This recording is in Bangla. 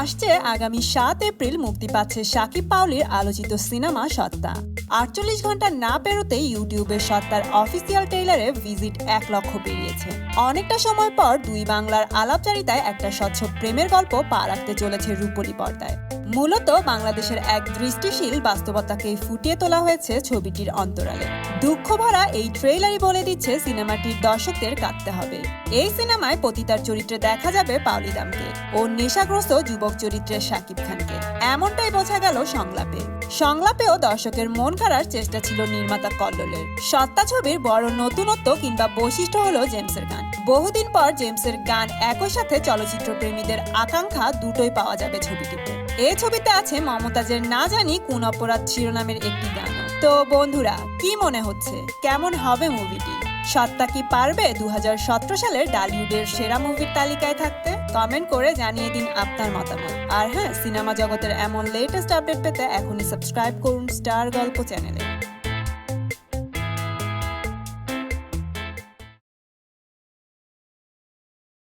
আসছে আগামী সাত এপ্রিল মুক্তি পাচ্ছে শাকিব পাউলির আলোচিত সিনেমা সত্তা। আটচল্লিশ ঘণ্টা না পেরোতেই ইউটিউবের সত্তার অফিসিয়াল ট্রেইলারে ভিজিট এক লক্ষ পেরিয়েছে অনেকটা সময় পর দুই বাংলার আলাপচারিতায় একটা স্বচ্ছ প্রেমের গল্প পা রাখতে চলেছে রূপলী পর্দায়। মূলত বাংলাদেশের এক দৃষ্টিশীল বাস্তবতাকে ফুটিয়ে তোলা হয়েছে ছবিটির অন্তরালে। দুঃখ ভরা এই ট্রেইলারই বলে দিচ্ছে সিনেমাটির দর্শকদের কাঁদতে হবে। এই সিনেমায় পতিতার চরিত্রে দেখা যাবে পাওলিদামকে ও নেশাগ্রস্ত যুবক চরিত্রে শাকিব খানকে। এমনটাই বোঝা গেল সংলাপে। সংলাপেও দর্শকের মন কাড়ার চেষ্টা ছিল নির্মাতা কল্লোলের। সত্তা ছবির বড় নতুনত্ব কিংবা বৈশিষ্ট্য হলো জেমসের গান। বহুদিন পর জেমসের গান একই সাথে চলচ্চিত্র প্রেমীদের আকাঙ্ক্ষা দুটোই পাওয়া যাবে ছবিটিতে। এই ছবিতে আছে মমতাজের না জানি কোন অপরাধ শিরোনামের একটি গান তো বন্ধুরা, কি মনে হচ্ছে? কেমন হবে মুভিটি? সত্তা কি পারবে দু সালের ডালিউডের সেরা মুভির তালিকায় থাকতে? কমেন্ট করে জানিয়ে দিন আপনার মতামত। আর হ্যাঁ সিনেমা জগতের এমন লেটেস্ট আপডেট পেতে এখনই সাবস্ক্রাইব করুন স্টার গল্প চ্যানেলে